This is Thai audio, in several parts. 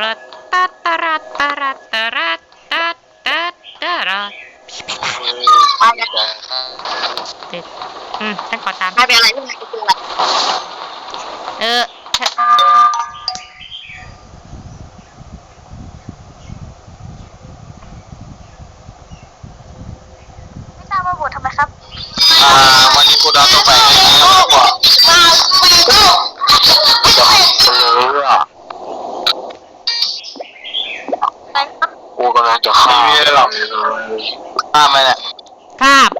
รดตัดตรัดตรัดตรัดตัดตัดตรัดไปนะเด็ดอืมฉันขอตามไปเป็นอะไรที่มันคืออะไร เออ คนนั้นจะฆ่าไม่ได้หรอกฆ่ามันแหละกราบ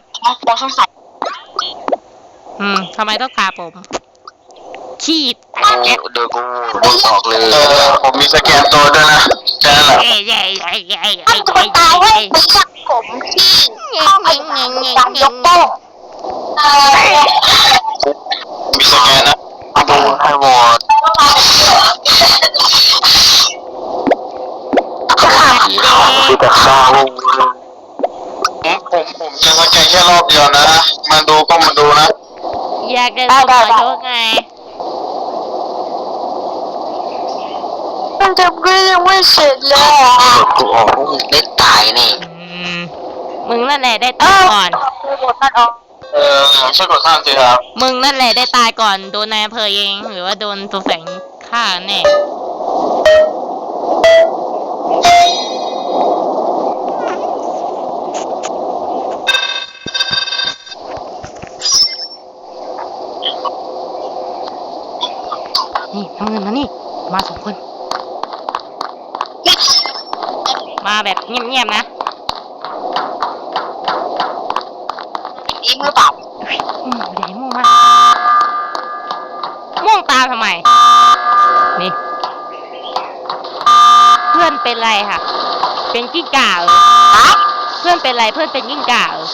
เราสงสัยอืมทำไมต้องกราบผมขีดเดี๋ยวกูบอกเลยผมมีสแกนตัวด้วยนะแค่นั้นแหละไอ้ตัวตายไอ้ตีจากผมที่เอ้าไปยกโอ้งากได้ขอโทษไงมันจะก็ยังไม่เสร็จเลยกูออกพวกมึงได้ตายนี่ อืมมึงนั่นแหละได้ตายก่อนบทมันออกเออช่วยกดข้ามสิครับ มึงนั่นแหละได้ตายก่อนโดนนายอำเภอเอง หรือว่าโดนตัวแฝงฆ่าแน่นี่น้ำเงินมานี่ มาสองคน มาแบบเงี ยบๆนะอิงหรือเปล่าอืมเดี๋ยวม่วงมาม่วงตามทำไม นี่ เพื่อนเป็นไรค่ะ เป็นกิ้งก่าเหรอฮะเพื่อนเป็นไร เพื่อนเป็นกิ้งก่าเหรอ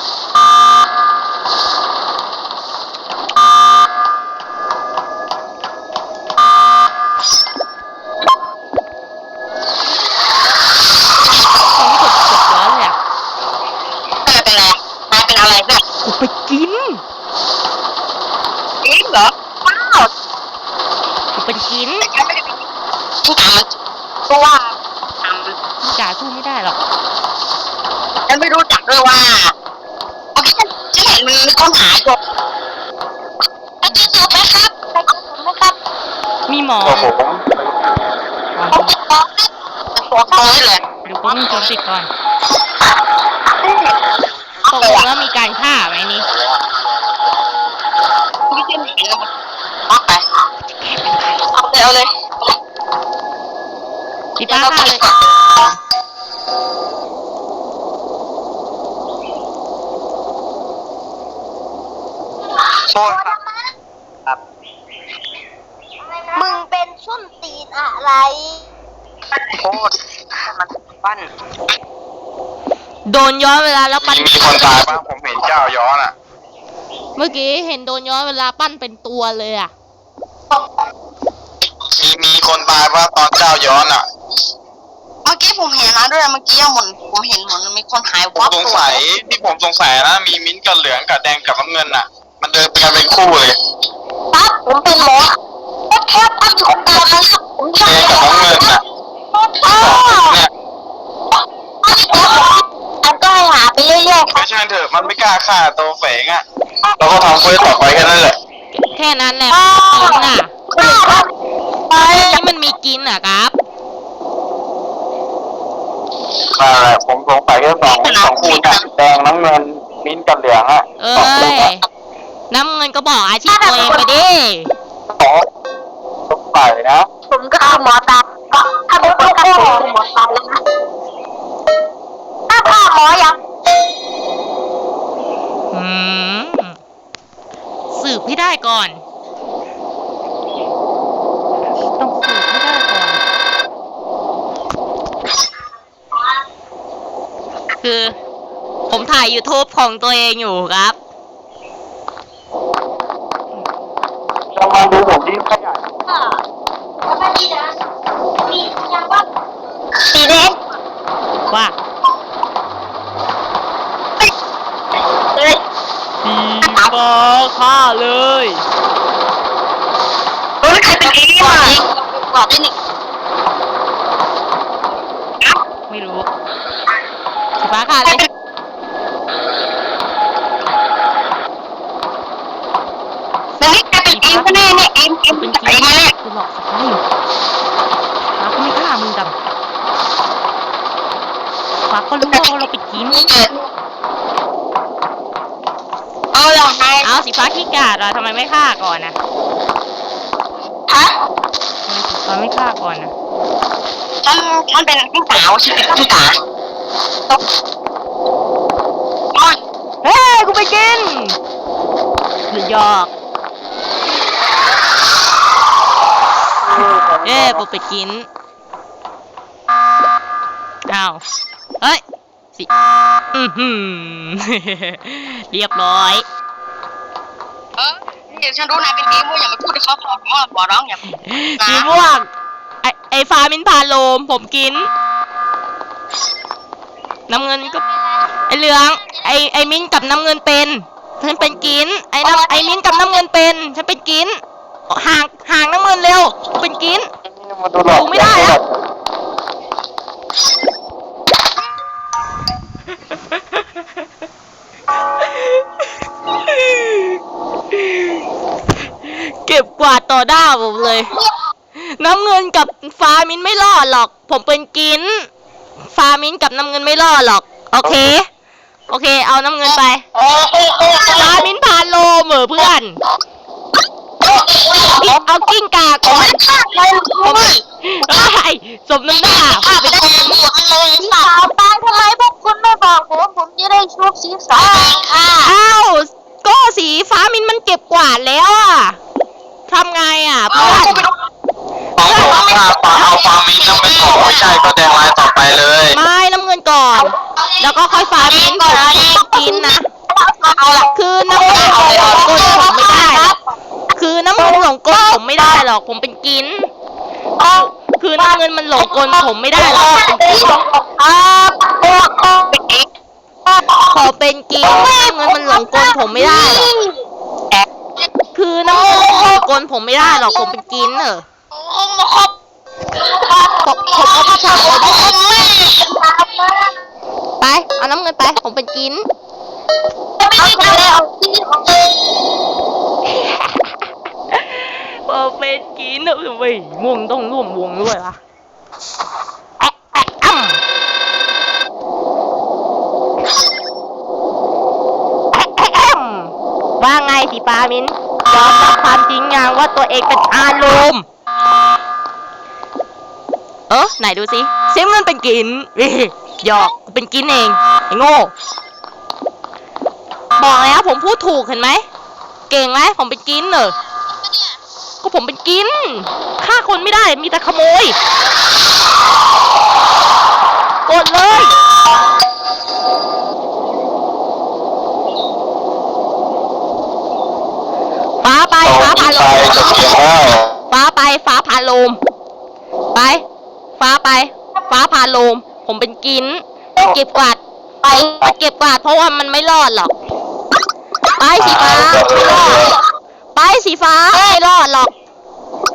ผมกดกดร้อนเลยอะ เธอเป็นอะไรนายเป็นอะไรเพื่อน กูไปกิน อิงเหรอว้าว กูเป็นกิน แต่ฉันไม่ได้เป็นที่ถามมัน เพราะว่าถามกิ้งก่าสู้ไม่ได้หรอกฉันไม่รู้จักด้วยว่าโอเคฉันเห็นมันมีคนหายอยู่ไปเจอศพไหมครับไปเจอศพไหมครับมีหมอโอ้โหผมติดต่อครับตัวเขาเลยหรือกูมีคนติดก่อน จิป้าฆ่าเลยโทษครับมึงเป็นส้นตีนอะไร โทษมันปั้นโดนย้อนเวลาแล้วปั้น มีคนตายบ้างผมเห็นเจ้าย้อนอะ เมื่อกี้เห็นโดนย้อนเวลาปั้นเป็นตัวเลยอะ มีมีคนตายบ้างตอนเจ้าย้อนอะ อกี้ผมเห็นนะด้วยเมื่อกี้เหมือนผมเห็นเหมือนมีคนหายผมวับสงสัยที่ผมสงสัยนะ มีมิ้นท์กับเหลืองกับแดงกับน้ำเงินอะ มันเดินไปกันเป็นคู่เลยปั๊บผมเป็นหมอแค่ปั๊บมีคนตายแล้วผมแดงกับน้ำเงินอะอ๋อเนี่ยอันก็ให้หาไปเรื่อยๆครัไม่บใช่เถอะมันไม่กล้าฆ่าตัวแฝงอะเราก็ทำเควสต่อไปแค่นั้นแหละ แค่นั้นแหละกินน่ะไป นี่มันมีกินอะครับ นั่นแหละผมสงสัยแค่สองสองคู่เนี่ยแดงน้ำเงินมิ้นท์กับเหลืองอะเอ้สองคู่ยอะน้ำเงินก็บอกอาชีพตัวเองไปดิ สองสงสัยนะผมก็คือหมอตาถ้าเป็นคนก็คือหมอตาแล้วนะถ้าฆ่าหมอยังอืม สืบให้ได้ก่อน ต้องสืบให้ได้ก่อน คือ ผมถ่าย YouTube ของตัวเองอยู่ครับ จะมาดูผมที่ขยายแล้วก็ดีนะ มียังว่าว่าเฮ้ยสีฟ้าฆ่าเลย เฮ้ยใครเป็นเองวะบอกได้หนึ่ง ไม่รู้ สีฟ้าฆ่าเลยเฮ้ยใครเป็นเองก็แน่เนี่ยเองเองเป็นเป็นกิเอนงแน่คุณหลอกสฟ้าอยู่ฟ้าก็ไม่ฆ่ามึงดำฟ้าก็รู้ว่าเราเป็นกินเออเหรอไงเอาสีฟ้าขี้กาดอะทำไมไม่ฆ่าก่อนนะฮะทำไมสีฟ้าไม่ฆ่าก่อนนะฉันฉันเป็นพี่สาวฉันเป็นพี่สาวโอ้ย เฮ้ยกูไปกินหรือยอกเอ้กูไปกินอ้าวเฮ้ยสิอือหือเรียบร้อยเออเดี๋ยวฉันรู้นายเป็นเองว่าอย่ามาพูดให้เขาขอร้องขอร้องอย่าสีม่วงไอไอฟ้ามินพาโลมผมกิน น้ำเงินก็ ไอเหลือง ไอไอมิ้นกับน้ำเงินเป็นฉันเป็นกิน ไอน้ำไอมิ้นกับน้ำเงินเป็นฉันเป็นกินห่างห่างน้ำเงินเร็วเป็นกินมาดูกไม่ได้อะเก็บกวาดต่อหน้าผมเลย น้ำเงินกับฟ้ามิ้นไม่รอดหรอก ผมเป็นกิน ฟ้ามิ้นกับน้ำเงินไม่รอดหรอก โอเค โอเค เอาน้ำเงินไปโอ้โหฟ้ามิ้นพาโลเหมือเพื่อนนี่เอากิ้งกาก่อนไม่ฆ่าเลยคุณไอ้สมน้ำหน้าฆ่าไปได้หมดเลยสีขาวตายทำไมพวกคุณไม่บอกผมผมจะได้ชุบสีขาวค่ะอ้าวก็สีฟ้ามินมันเก็บกวาดแล้วอะทำไงอะเพื่อนเอาเอาเอาเอาฟาร์มินต้องเป็นของไม่ใช่ก็แดงลายต่อ ก่อน แล้วก็ค่อยฟ้ามินผมกินนะเอาละคือน้ำเงินหลงกลผมไม่ได้หรอกคือน้ำเงินหลงกลผมไม่ได้หรอก ผมเป็นกิน คือน้ำเงินมันหลงกลผมไม่ได้หรอกผมเป็นกินครับเป็นเองขอเป็นกินน้ำเงินมันหลงกลผมไม่ได้หรอกคือน้ำเงินหลงกลผมไม่ได้หรอกผมเป็นกินเออผม น้ำเงินไปผมเป็นกินผมเป็นกินเออเว้ยม่วงต้องร่วมวงด้วยวะแอะว่าไงสีฟ้ามินยอมรับความจริงยังว่าตัวเองเป็นอารมณ์เออไหนดูสิซมมันเป็นกินยหยอก เป็นกินเองไอ้โง่ บอกแล้วผมพูดถูกเห็นไหม เก่งไหมผมเป็นกินเหรอก็ผมเป็นกินฆ่าคนไม่ได้มีแต่ขโมยกดเลยฟ้าไปเอาฟ้าพาลมฟ้าไปฟ้าพาลมไป ฟ้าไป ฟ้าพาลมผมเป็นกิน เก็บกวาด ไปเก็บกวาดเพราะว่ามันไม่รอดหรอก ไปสีฟ้าไม่รอด ไปสีฟ้าไม่รอดหรอก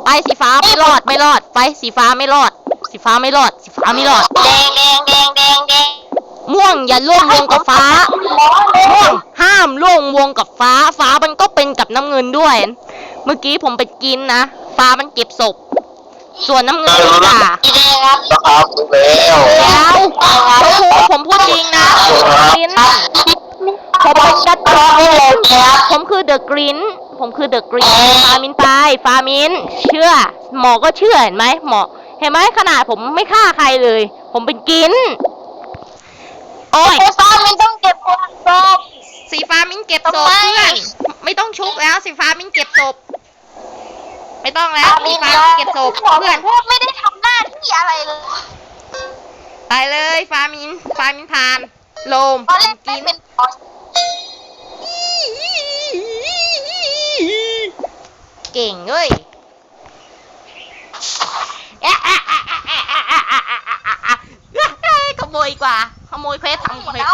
ไปสีฟ้าไม่รอดไม่รอด ไปสีฟ้าไม่รอด สีฟ้าไม่รอด สีฟ้าไม่รอด แดงแดงแดงแดงแดงม่วงอย่าร่วมวงกับฟ้า ม่วงห้ามร่วมวงกับฟ้า ฟ้ามันก็เป็นกับน้ำเงินด้วย เมื่อกี้ผมไปกินนะ ฟ้ามันเก็บศพ ส่วนน้ำเงินด่าสีแดงครับนะครับรู้แล้วเดี๋ยวผมพูดผมพูดจริงนะกรินผมเป็นกัตตอผมคือเดอะกรินผมคือเดอะกรินฟามินตายฟามิน เชื่อ หมอก็เชื่อเห็นไหมหมอเห็นไหมขนาดผมไม่ฆ่าใครเลย ผมเป็นกินโอ้ยไอ้ฟ้ามันต้องเก็บความศพสีฟ้ามิ้นเก็บศพทำไมเพื่อนไม่ต้องชุบแล้วสีฟ้ามิ้นเก็บศพ ไม่ต้องแล้วสีฟ้ามิ้นเก็บศพเพื่อนพวกไม่ได้ทำหน้าที่อะไรเลยไปเลยฟ้ามิ้นฟ้ามิ้นพานโลมตอนแรกกินเป็นเก่งเว้ยขโมยกว่าโมยเพชรทำเพชร